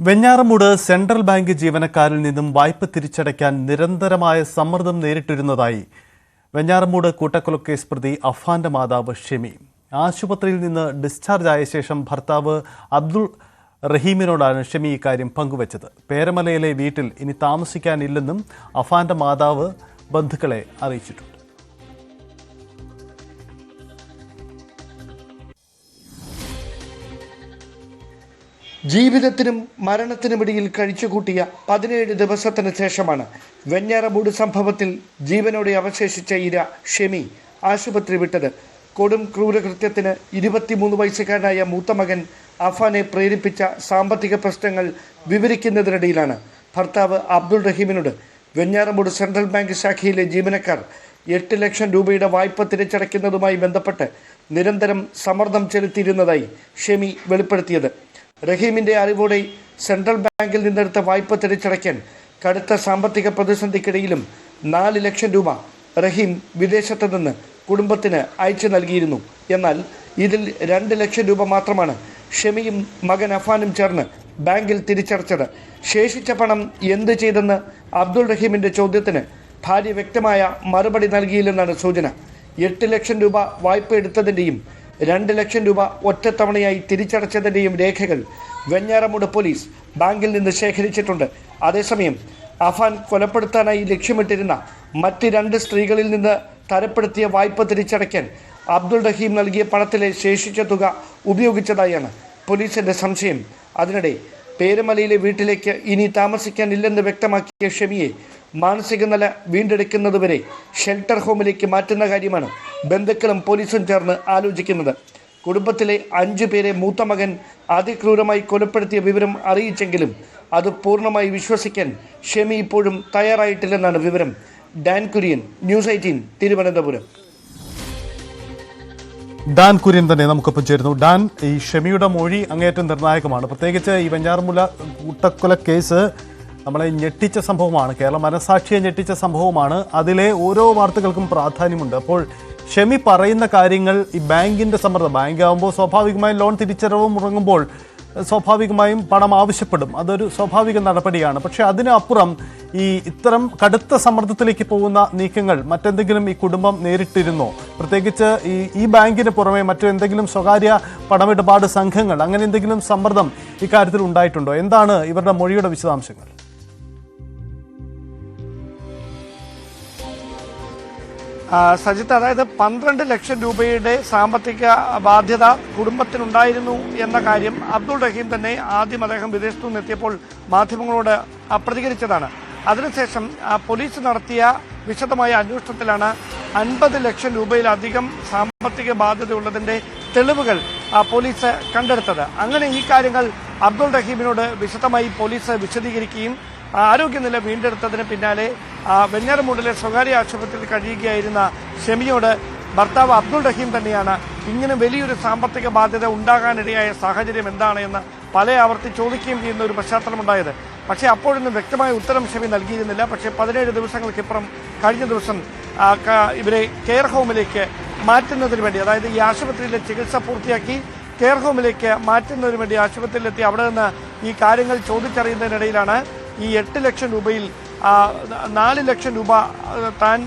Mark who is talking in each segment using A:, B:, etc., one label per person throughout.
A: Venjaramoodu central bank ജീവനക്കാരിൽ നിന്നും വായ്പ തിരിച്ചടയ്ക്കാൻ നിരന്തരമായ സമ്മർദ്ദം നേരിട്ടിരുന്നതായി വെഞ്ഞാറമൂട് കൂട്ടക്കൊലക്കേസ് പ്രതി അഫാന്റെ മാതാവ് ഷെമി. ആശുപത്രിയിൽ നിന്ന് ഡിസ്ചാർജ് ആയ ശേഷം ഭർത്താവ് അബ്ദുൾ റഹീമിനോടാണ് ഷെമി ഇക്കാര്യം പങ്കുവച്ചത്. പേരമലയിലെ വീട്ടിൽ ഇനി താമസിക്കാനില്ലെന്നും അഫാന്റെ മാതാവ് ബന്ധുക്കളെ അറിയിച്ചിട്ടുണ്ട്.
B: ജീവിതത്തിനും മരണത്തിനുമിടയിൽ കഴിച്ചുകൂട്ടിയ പതിനേഴ് ദിവസത്തിന് ശേഷമാണ് വെഞ്ഞാറമൂട് സംഭവത്തിൽ ജീവനോടെ അവശേഷിച്ച ഇര ഷെമി ആശുപത്രി വിട്ടത്. കൊടും ക്രൂരകൃത്യത്തിന് ഇരുപത്തിമൂന്ന് വയസ്സുകാരനായ മൂത്ത മകൻ അഫാനെ പ്രേരിപ്പിച്ച സാമ്പത്തിക പ്രശ്നങ്ങൾ വിവരിക്കുന്നതിനിടയിലാണ് ഭർത്താവ് അബ്ദുൾ റഹീമിനോട് വെഞ്ഞാറമൂട് സെൻട്രൽ ബാങ്ക് ശാഖയിലെ ജീവനക്കാർ എട്ട് ലക്ഷം രൂപയുടെ വായ്പ തിരിച്ചടയ്ക്കുന്നതുമായി ബന്ധപ്പെട്ട് നിരന്തരം സമ്മർദ്ദം ചെലുത്തിയിരുന്നതായി ഷെമി വെളിപ്പെടുത്തിയത്. റഹീമിന്റെ അറിവോടെ സെൻട്രൽ ബാങ്കിൽ നിന്നെടുത്ത വായ്പ തിരിച്ചടയ്ക്കാൻ കടുത്ത സാമ്പത്തിക പ്രതിസന്ധിക്കിടയിലും നാല് ലക്ഷം രൂപ റഹീം വിദേശത്ത് നിന്ന് കുടുംബത്തിന് അയച്ചു നൽകിയിരുന്നു. എന്നാൽ ഇതിൽ രണ്ട് ലക്ഷം രൂപ മാത്രമാണ് ഷെമിയും മകൻ അഫാനും ചേർന്ന് ബാങ്കിൽ തിരിച്ചടച്ചത്. ശേഷിച്ച പണം എന്ത് ചെയ്തെന്ന് അബ്ദുൾ റഹീമിന്റെ ചോദ്യത്തിന് ഭാര്യ വ്യക്തമായ മറുപടി നൽകിയില്ലെന്നാണ് സൂചന. എട്ട് ലക്ഷം രൂപ വായ്പ എടുത്തതിന്റെയും രണ്ട് ലക്ഷം രൂപ ഒറ്റത്തവണയായി തിരിച്ചടച്ചതിന്റെയും രേഖകൾ വെഞ്ഞാറമൂട് പോലീസ് ബാങ്കിൽ നിന്ന് ശേഖരിച്ചിട്ടുണ്ട്. അതേസമയം അഫാൻ കൊലപ്പെടുത്താനായി ലക്ഷ്യമിട്ടിരുന്ന മറ്റ് രണ്ട് സ്ത്രീകളിൽ നിന്ന് തരപ്പെടുത്തിയ വായ്പ തിരിച്ചടയ്ക്കാൻ അബ്ദുൾ റഹീം നൽകിയ പണത്തിലെ ശേഷിച്ച തുക ഉപയോഗിച്ചതായാണ് പോലീസിന്റെ സംശയം. അതിനിടെ പേരമലയിലെ വീട്ടിലേക്ക് ഇനി താമസിക്കാനില്ലെന്ന് വ്യക്തമാക്കിയ ഷെമിയെ മാനസിക നില വീണ്ടെടുക്കുന്നതുവരെ ഷെൽട്ടർ ഹോമിലേക്ക് മാറ്റുന്ന കാര്യമാണ് ബന്ധുക്കളും പോലീസും ചേർന്ന് ആലോചിക്കുന്നത്. കുടുംബത്തിലെ അഞ്ചു പേരെ മൂത്ത മകൻ അതിക്രൂരമായി കൊലപ്പെടുത്തിയ വിവരം അറിയിച്ചെങ്കിലും അത് പൂർണമായി വിശ്വസിക്കാൻ ഷെമി ഇപ്പോഴും തയ്യാറായിട്ടില്ലെന്നാണ് വിവരം. Dan Kurian news eighteen Thiruvananthapuram.
A: Dan Kurian തന്നെ നമുക്കൊപ്പം ചേരുന്നു. ഡാൻ ഈ ഷെമിയുടെ മൊഴി അങ്ങേയറ്റം നിർണായകമാണ്. പ്രത്യേകിച്ച് ഈ വെഞ്ഞാറമുല കൂട്ടക്കൊല കേസ് നമ്മളെ ഞെട്ടിച്ച സംഭവമാണ്. കേരള മനസാക്ഷിയെ ഞെട്ടിച്ച സംഭവമാണ്. അതിലെ ഓരോ വാർത്തകൾക്കും പ്രാധാന്യമുണ്ട്. അപ്പോൾ ഷെമി പറയുന്ന കാര്യങ്ങൾ ഈ ബാങ്കിന്റെ സമ്മർദ്ദം. ബാങ്ക് ആകുമ്പോൾ സ്വാഭാവികമായും ലോൺ തിരിച്ചടവ് മുടങ്ങുമ്പോൾ സ്വാഭാവികമായും പണം ആവശ്യപ്പെടും. അതൊരു സ്വാഭാവിക നടപടിയാണ്. പക്ഷേ അതിനപ്പുറം ഈ ഇത്തരം കടുത്ത സമ്മർദ്ദത്തിലേക്ക് പോകുന്ന നീക്കങ്ങൾ മറ്റെന്തെങ്കിലും ഈ കുടുംബം നേരിട്ടിരുന്നോ? പ്രത്യേകിച്ച് ഈ ഈ ബാങ്കിന് പുറമെ മറ്റെന്തെങ്കിലും സ്വകാര്യ പണമിടപാട് സംഘങ്ങൾ അങ്ങനെ എന്തെങ്കിലും സമ്മർദ്ദം ഇക്കാര്യത്തിൽ ഉണ്ടായിട്ടുണ്ടോ? എന്താണ് ഇവരുടെ മൊഴിയുടെ വിശദാംശങ്ങൾ?
B: സജിത്ത് അതായത് പന്ത്രണ്ട് ലക്ഷം രൂപയുടെ സാമ്പത്തിക ബാധ്യത കുടുംബത്തിനുണ്ടായിരുന്നു എന്ന കാര്യം അബ്ദുൾ റഹീം തന്നെ ആദ്യം അദ്ദേഹം വിദേശത്തു നിന്നെത്തിയപ്പോൾ മാധ്യമങ്ങളോട് പ്രതികരിച്ചതാണ് അതിനുശേഷം പോലീസ് നടത്തിയ വിശദമായ അന്വേഷണത്തിലാണ് അൻപത് ലക്ഷം രൂപയിലധികം സാമ്പത്തിക ബാധ്യതയുള്ളതിന്റെ തെളിവുകൾ പോലീസ് കണ്ടെടുത്തത്. അങ്ങനെ ഈ കാര്യങ്ങൾ അബ്ദുൾ റഹീമിനോട് വിശദമായി പോലീസ് വിശദീകരിക്കുകയും ആരോഗ്യനില വീണ്ടെടുത്തതിന് പിന്നാലെ വെഞ്ഞാറമൂടിലെ സ്വകാര്യ ആശുപത്രിയിൽ കഴിയുകയായിരുന്ന ഷെമിയോട് ഭർത്താവ് അബ്ദുൾ റഹീം തന്നെയാണ് ഇങ്ങനെ വലിയൊരു സാമ്പത്തിക ബാധ്യത ഉണ്ടാകാനിടയായ സാഹചര്യം എന്താണ് എന്ന് പല ആവർത്തി ചോദിക്കുകയും ചെയ്യുന്ന ഒരു പശ്ചാത്തലമുണ്ടായത്. പക്ഷേ അപ്പോഴൊന്നും വ്യക്തമായ ഉത്തരം ഷെമി നൽകിയിരുന്നില്ല. പക്ഷേ പതിനേഴ് ദിവസങ്ങൾക്കിപ്പുറം കഴിഞ്ഞ ദിവസം ഇവരെ കെയർ ഹോമിലേക്ക് മാറ്റുന്നതിന് വേണ്ടി അതായത് ഈ ആശുപത്രിയിലെ ചികിത്സ പൂർത്തിയാക്കി കെയർ ഹോമിലേക്ക് മാറ്റുന്നതിന് വേണ്ടി ആശുപത്രിയിലെത്തി അവിടെ നിന്ന് ഈ കാര്യങ്ങൾ ചോദിച്ചറിയുന്നതിനിടയിലാണ് ഈ എട്ട് ലക്ഷം രൂപയിൽ നാല് ലക്ഷം രൂപ താൻ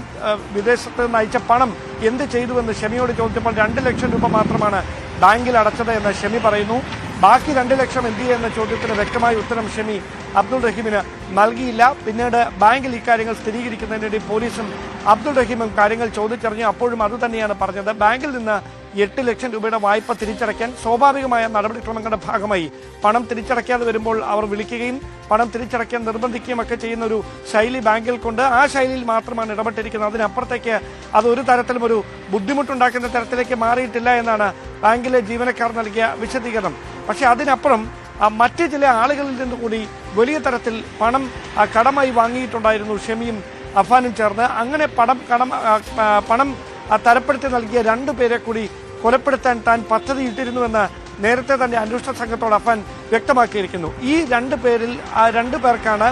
B: വിദേശത്ത് നിന്ന് അയച്ച പണം എന്ത് ചെയ്തുവെന്ന് ഷെമിയോട് ചോദിച്ചപ്പോൾ രണ്ട് ലക്ഷം രൂപ മാത്രമാണ് ബാങ്കിൽ അടച്ചത് എന്ന് ഷെമി പറയുന്നു. ബാക്കി രണ്ട് ലക്ഷം എന്ത് ചെയ്യുന്ന ചോദ്യത്തിന് വ്യക്തമായ ഉത്തരം ഷെമി അബ്ദുൾ റഹീമിന് നൽകിയില്ല. പിന്നീട് ബാങ്കിൽ ഇക്കാര്യങ്ങൾ സ്ഥിരീകരിക്കുന്നതിനിടെ പോലീസും അബ്ദുൾ റഹീമും കാര്യങ്ങൾ ചോദിച്ചറിഞ്ഞു. അപ്പോഴും അതുതന്നെയാണ് പറഞ്ഞത്. ബാങ്കിൽ നിന്ന് എട്ട് ലക്ഷം രൂപയുടെ വായ്പ തിരിച്ചടയ്ക്കാൻ സ്വാഭാവികമായ നടപടിക്രമങ്ങളുടെ ഭാഗമായി പണം തിരിച്ചടയ്ക്കാതെ വരുമ്പോൾ അവർ വിളിക്കുകയും പണം തിരിച്ചടയ്ക്കാൻ നിർബന്ധിക്കുകയും ഒക്കെ ചെയ്യുന്ന ഒരു ശൈലി ബാങ്കിൽ കൊണ്ട് ആ ശൈലിയിൽ മാത്രമാണ് ഇടപെട്ടിരിക്കുന്നത്. അതിനപ്പുറത്തേക്ക് അത് ഒരു തരത്തിലും ഒരു ബുദ്ധിമുട്ടുണ്ടാക്കുന്ന തരത്തിലേക്ക് മാറിയിട്ടില്ല എന്നാണ് ബാങ്കിലെ ജീവനക്കാർ നൽകിയ വിശദീകരണം. പക്ഷേ അതിനപ്പുറം മറ്റ് ചില ആളുകളിൽ നിന്ന് കൂടി വലിയ തരത്തിൽ പണം കടമായി വാങ്ങിയിട്ടുണ്ടായിരുന്നു ഷെമിയും അഫാനും ചേർന്ന്. അങ്ങനെ പണം കടം പണം തരപ്പെടുത്തി നൽകിയ രണ്ടു പേരെ കൂടി കൊലപ്പെടുത്താൻ താൻ പദ്ധതിയിട്ടിരുന്നുവെന്ന് നേരത്തെ തന്നെ അന്വേഷണ സംഘത്തോട് അഫാൻ വ്യക്തമാക്കിയിരിക്കുന്നു. ഈ രണ്ട് പേരിൽ ആ രണ്ടു പേർക്കാണ്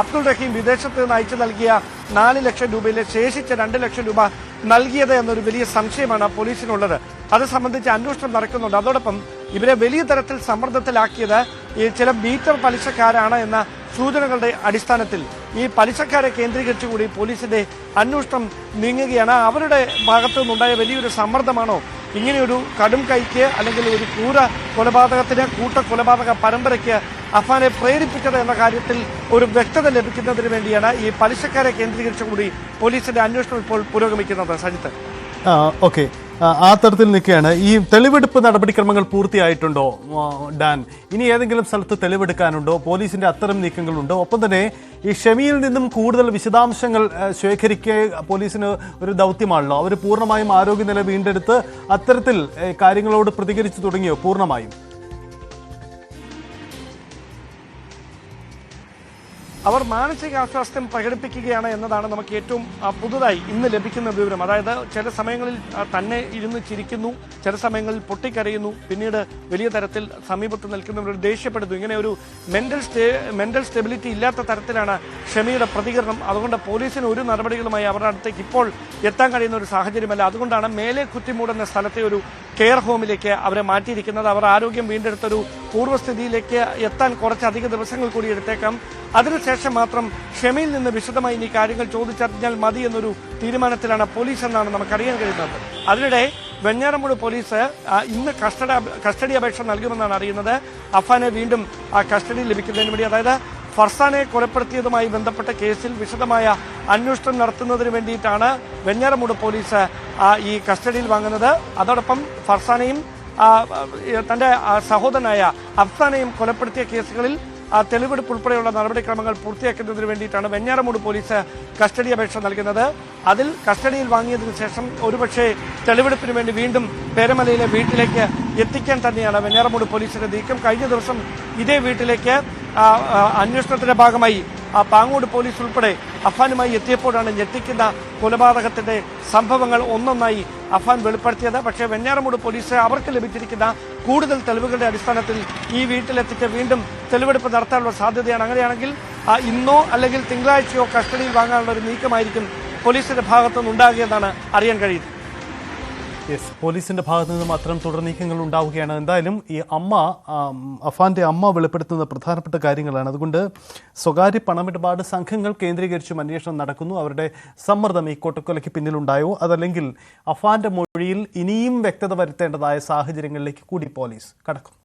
B: അബ്ദുൾ റഹീം വിദേശത്ത് നിന്ന് അയച്ചു നൽകിയ നാല് ലക്ഷം രൂപയിലെ ശേഷിച്ച രണ്ട് ലക്ഷം രൂപ നൽകിയത് എന്നൊരു വലിയ സംശയമാണ് പോലീസിനുള്ളത്. അത് സംബന്ധിച്ച് അന്വേഷണം നടക്കുന്നുണ്ട്. അതോടൊപ്പം ഇവരെ വലിയ തരത്തിൽ സമ്മർദ്ദത്തിലാക്കിയത് ഈ ചില മീറ്റർ പലിശക്കാരാണ് എന്ന സൂചനകളുടെ അടിസ്ഥാനത്തിൽ. ഈ പലിശക്കാരെ കേന്ദ്രീകരിച്ചു കൂടി പോലീസിന്റെ അന്വേഷണം നീങ്ങുകയാണ്. അവരുടെ ഭാഗത്തു നിന്നുണ്ടായ വലിയൊരു സമ്മർദ്ദമാണോ? ഇങ്ങനെയൊരു കടും കൈക്ക് അല്ലെങ്കിൽ ഒരു ക്രൂര കൊലപാതകത്തിന് കൂട്ട കൊലപാതക പരമ്പരയ്ക്ക് അഫാനെ പ്രേരിപ്പിച്ചത് എന്ന കാര്യത്തിൽ ഒരു വ്യക്തത ലഭിക്കുന്നതിന് വേണ്ടിയാണ് ഈ പലിശക്കാരെ കേന്ദ്രീകരിച്ചു കൂടി പോലീസിന്റെ അന്വേഷണം ഇപ്പോൾ പുരോഗമിക്കുന്നത്. സജിത്ത്.
A: ഓക്കെ. ആ തരത്തിൽ നിൽക്കുകയാണ്. ഈ തെളിവെടുപ്പ് നടപടിക്രമങ്ങൾ പൂർത്തിയായിട്ടുണ്ടോ ഡാൻ? ഇനി ഏതെങ്കിലും സ്ഥലത്ത് തെളിവെടുക്കാനുണ്ടോ? പോലീസിന്റെ അത്തരം നീക്കങ്ങളുണ്ടോ? ഒപ്പം തന്നെ ഈ ഷെമിയിൽ നിന്നും കൂടുതൽ വിശദാംശങ്ങൾ ശേഖരിക്കുക പോലീസിന് ഒരു ദൗത്യമാണല്ലോ. അവർ പൂർണമായും ആരോഗ്യനില വീണ്ടെടുത്ത് അത്തരത്തിൽ കാര്യങ്ങളോട് പ്രതികരിച്ചു തുടങ്ങിയോ? പൂർണമായും.
B: അവർ മാനസികാസ്വാസ്ഥ്യം പ്രകടിപ്പിക്കുകയാണ് എന്നതാണ് നമുക്ക് ഏറ്റവും പുതുതായി ഇന്ന് ലഭിക്കുന്ന വിവരം. അതായത് ചില സമയങ്ങളിൽ തന്നെ ഇരുന്ന് ചിരിക്കുന്നു ചില സമയങ്ങളിൽ പൊട്ടിക്കരയുന്നു പിന്നീട് വലിയ തരത്തിൽ സമീപത്ത് നിൽക്കുന്നവർ ദേഷ്യപ്പെടുന്നു. ഇങ്ങനെ ഒരു മെന്റൽ സ്റ്റേ മെന്റൽ സ്റ്റെബിലിറ്റി ഇല്ലാത്ത തരത്തിലാണ് ഷമിയുടെ പ്രതികരണം. അതുകൊണ്ട് പോലീസിന് ഒരു നടപടികളുമായി അവരുടെ അടുത്തേക്ക് ഇപ്പോൾ എത്താൻ കഴിയുന്ന ഒരു സാഹചര്യമല്ല. അതുകൊണ്ടാണ് മേലെ കുറ്റിമൂടുന്ന സ്ഥലത്തെ ഒരു കെയർ ഹോമിലേക്ക് അവരെ മാറ്റിയിരിക്കുന്നത്. അവർ ആരോഗ്യം വീണ്ടെടുത്തൊരു പൂർവസ്ഥിതിയിലേക്ക് എത്താൻ കുറച്ചധിക ദിവസങ്ങൾ കൂടി എടുത്തേക്കാം. അതിനുശേഷം മാത്രം ക്ഷമയിൽ നിന്ന് വിശദമായി ഇനി കാര്യങ്ങൾ ചോദിച്ചറിഞ്ഞാൽ മതി എന്നൊരു തീരുമാനത്തിലാണ് പോലീസ് എന്നാണ് നമുക്കറിയാൻ കഴിയുന്നത്. അതിനിടെ വെഞ്ഞാറമൂട് പോലീസ് ഇന്ന് കസ്റ്റഡി കസ്റ്റഡി അപേക്ഷ നൽകുമെന്നാണ് അറിയുന്നത്. അഫാനെ വീണ്ടും ആ കസ്റ്റഡിയിൽ ലഭിക്കുന്നതിന് വേണ്ടി അതായത് ഫർസാനെ കൊലപ്പെടുത്തിയതുമായി ബന്ധപ്പെട്ട കേസിൽ വിശദമായ അന്വേഷണം നടത്തുന്നതിന് വേണ്ടിയിട്ടാണ് വെഞ്ഞാറമൂട് പോലീസ് ഈ കസ്റ്റഡിയിൽ വാങ്ങുന്നത്. അതോടൊപ്പം ഫർസാനെയും തന്റെ സഹോദരനായ അഫ്സാനെയും കൊലപ്പെടുത്തിയ കേസുകളിൽ തെളിവെടുപ്പ് ഉൾപ്പെടെയുള്ള നടപടിക്രമങ്ങൾ പൂർത്തിയാക്കുന്നതിന് വേണ്ടിയിട്ടാണ് വെഞ്ഞാറമൂട് പോലീസ് കസ്റ്റഡി അപേക്ഷ നൽകുന്നത്. അതിൽ കസ്റ്റഡിയിൽ വാങ്ങിയതിന് ശേഷം ഒരുപക്ഷെ തെളിവെടുപ്പിന് വേണ്ടി വീണ്ടും പേരമലയിലെ വീട്ടിലേക്ക് എത്തിക്കാൻ തന്നെയാണ് വെഞ്ഞാറമൂട് പോലീസിന്റെ നീക്കം. കഴിഞ്ഞ ദിവസം ഇതേ വീട്ടിലേക്ക് അന്വേഷണത്തിന്റെ ഭാഗമായി പാങ്ങോട് പോലീസ് ഉൾപ്പെടെ അഫാനുമായി എത്തിയപ്പോഴാണ് ഞെട്ടിക്കുന്ന കൊലപാതകത്തിന്റെ സംഭവങ്ങൾ ഒന്നൊന്നായി അഫാൻ വെളിപ്പെടുത്തിയത്. പക്ഷേ വെഞ്ഞാറമൂട് പോലീസ് അവർക്ക് ലഭിച്ചിരിക്കുന്ന കൂടുതൽ തെളിവുകളുടെ അടിസ്ഥാനത്തിൽ ഈ വീട്ടിലെത്തിച്ച് വീണ്ടും തെളിവെടുപ്പ് നടത്താനുള്ള സാധ്യതയാണ്. അങ്ങനെയാണെങ്കിൽ ആ, ഇന്നോ അല്ലെങ്കിൽ തിങ്കളാഴ്ചയോ കസ്റ്റഡിയിൽ വാങ്ങാനുള്ള ഒരു നീക്കമായിരിക്കും പോലീസിന്റെ ഭാഗത്തുനിന്ന് ഉണ്ടാകുകയെന്നാണ് അറിയാൻ കഴിയുന്നത്.
A: യെസ് പോലീസിന്റെ ഭാഗത്തു നിന്നും അത്തരം തുടർ നീക്കങ്ങൾ ഉണ്ടാവുകയാണ്. എന്തായാലും ഈ അമ്മ അഫാന്റെ അമ്മ വെളിപ്പെടുത്തുന്ന പ്രധാനപ്പെട്ട കാര്യങ്ങളാണ്. അതുകൊണ്ട് സ്വകാര്യ പണമിടപാട് സംഘങ്ങൾ കേന്ദ്രീകരിച്ചും അന്വേഷണം നടക്കുന്നു. അവരുടെ സമ്മർദ്ദം ഈ കൊട്ടക്കൊലയ്ക്ക് പിന്നിലുണ്ടായോ? അതല്ലെങ്കിൽ അഫാന്റെ മൊഴിയിൽ ഇനിയും വ്യക്തത വരുത്തേണ്ടതായ സാഹചര്യങ്ങളിലേക്ക് കൂടി പോലീസ് കടക്കും.